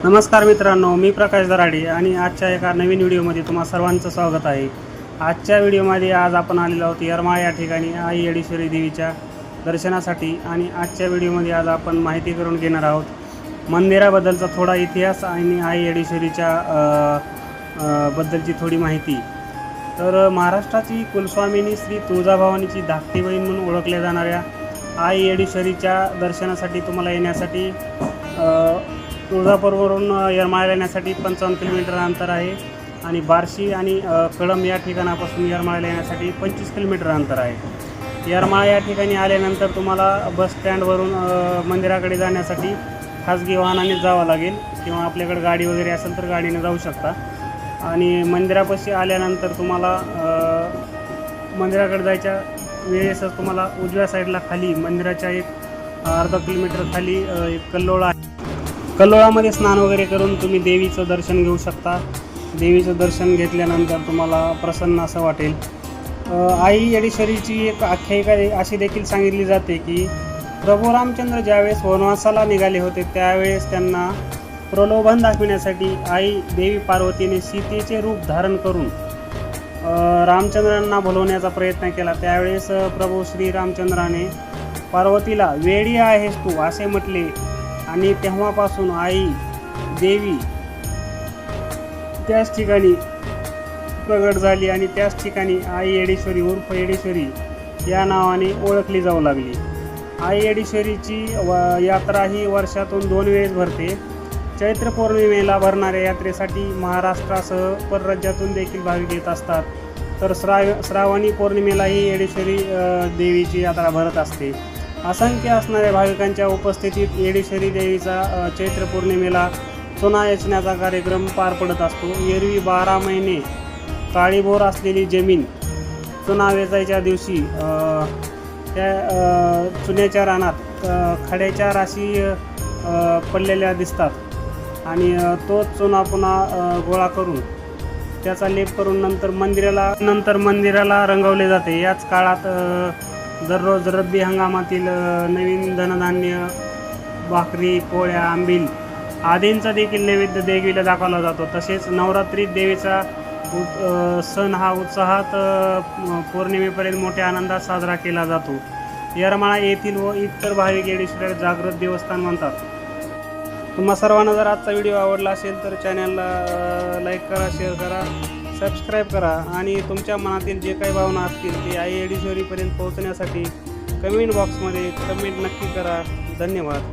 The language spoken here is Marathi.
नमस्कार मित्रांनो मी प्रकाश दराडे आणि आजच्या एका नवीन व्हिडिओमध्ये तुम्हा सर्वांचं स्वागत आहे. आजच्या व्हिडिओमध्ये आज आपण आलेलो आहोत यरमाळ या ठिकाणी आई येडेश्वरी देवीच्या दर्शनासाठी आणि आजच्या व्हिडिओमध्ये आज आपण माहिती करून घेणार आहोत मंदिराबद्दलचा थोडा इतिहास आणि आई येडेश्वरीच्या बद्दलची थोडी माहिती. तर महाराष्ट्राची कुलस्वामिनी श्री तुळजाभवानीची धाकटी बहीण म्हणून ओळखल्या जाणाऱ्या आई येडेश्वरीच्या दर्शनासाठी तुम्हाला येण्यासाठी तुळजापूरवरून अ, येरमाळ्याला येण्यासाठी पंचावन्न किलोमीटर अंतर आहे. आणि बार्शी आणि कळम कळंब या ठिकाणापासून येरमाळ्याला येण्यासाठी पंचवीस किलोमीटर अंतर आहे. येरमाळा या ठिकाणी आल्यानंतर तुम्हाला बस स्टँडवरून मंदिराकडे जाण्यासाठी खाजगी वाहनाने जावं लागेल. किंवा आपल्याकडे गाडी वगैरे असेल तर गाडीने जाऊ शकता. आणि मंदिरापाशी आल्यानंतर तुम्हाला मंदिराकडे जायच्या वेळेसच तुम्हाला उजव्या साईडला खाली मंदिराच्या एक अर्धा किलोमीटर खाली एक कल्लोळा आहे. कल्लोळामध्ये स्नान वगैरे करून तुम्ही देवीचं दर्शन घेऊ शकता. देवीचं दर्शन घेतल्यानंतर तुम्हाला प्रसन्न असं वाटेल. आई येडेश्वरीची एक आख्यायिका अशी देखील सांगितली जाते की प्रभू रामचंद्र ज्यावेळेस वनवासाला निघाले होते त्यावेळेस त्यांना प्रलोभन दाखविण्यासाठी आई देवी पार्वतीने सीतेचे रूप धारण करून रामचंद्रांना बोलवण्याचा प्रयत्न केला. त्यावेळेस प्रभू श्री रामचंद्राने पार्वतीला वेडी आहेस तू असे म्हटले आणि तेव्हापासून आई देवी त्याच ठिकाणी प्रगट झाली आणि त्याच ठिकाणी आई येडेश्वरी उर्फ येडेश्वरी या नावाने ओळखली जाऊ लागली. आई येडेश्वरीची व यात्रा ही वर्षातून दोन वेळेस भरते. चैत्र पौर्णिमेला भरणाऱ्या यात्रेसाठी महाराष्ट्रासह परराज्यातून देखील भाविक येत असतात. तर श्राव श्रावणी पौर्णिमेलाही येडेश्वरी देवीची यात्रा भरत असते. असंख्य असणाऱ्या भाविकांच्या उपस्थितीत येडेश्वरी देवीचा चैत्र पौर्णिमेला चुना याचण्याचा कार्यक्रम पार पडत असतो. एरवी बारा महिने काळीभोर असलेली जमीन चुना वेचायच्या दिवशी त्या चुन्याच्या रानात खड्याच्या राशी पडलेल्या दिसतात आणि तो तोच चुना पुन्हा गोळा करून त्याचा लेप करून नंतर मंदिराला नंतर मंदिराला रंगवले जाते. याच काळात दररोज रब्बी हंगामातील नवीन धनधान्य भाकरी पोळ्या आंबील आदींचा देखील नैवेद्य देवीला दाखवला जातो. तसेच नवरात्रीत देवीचा सण हा उत्साहात पौर्णिमेपर्यंत मोठ्या आनंदात साजरा केला जातो. येरमाळा येथील व इतर भाविक येडेश्वर जागृत देवस्थान म्हणतात. तुम्हा सर्वांना जर आजचा व्हिडिओ आवडला असेल तर चॅनलला लाईक करा शेअर करा. सबस्क्राईब करा आणि तुमच्या मनातील जे काही भावना असतील ते आई एडिशोरीपर्यंत पोहोचण्यासाठी कमेंट बॉक्समध्ये कमेंट नक्की करा. धन्यवाद.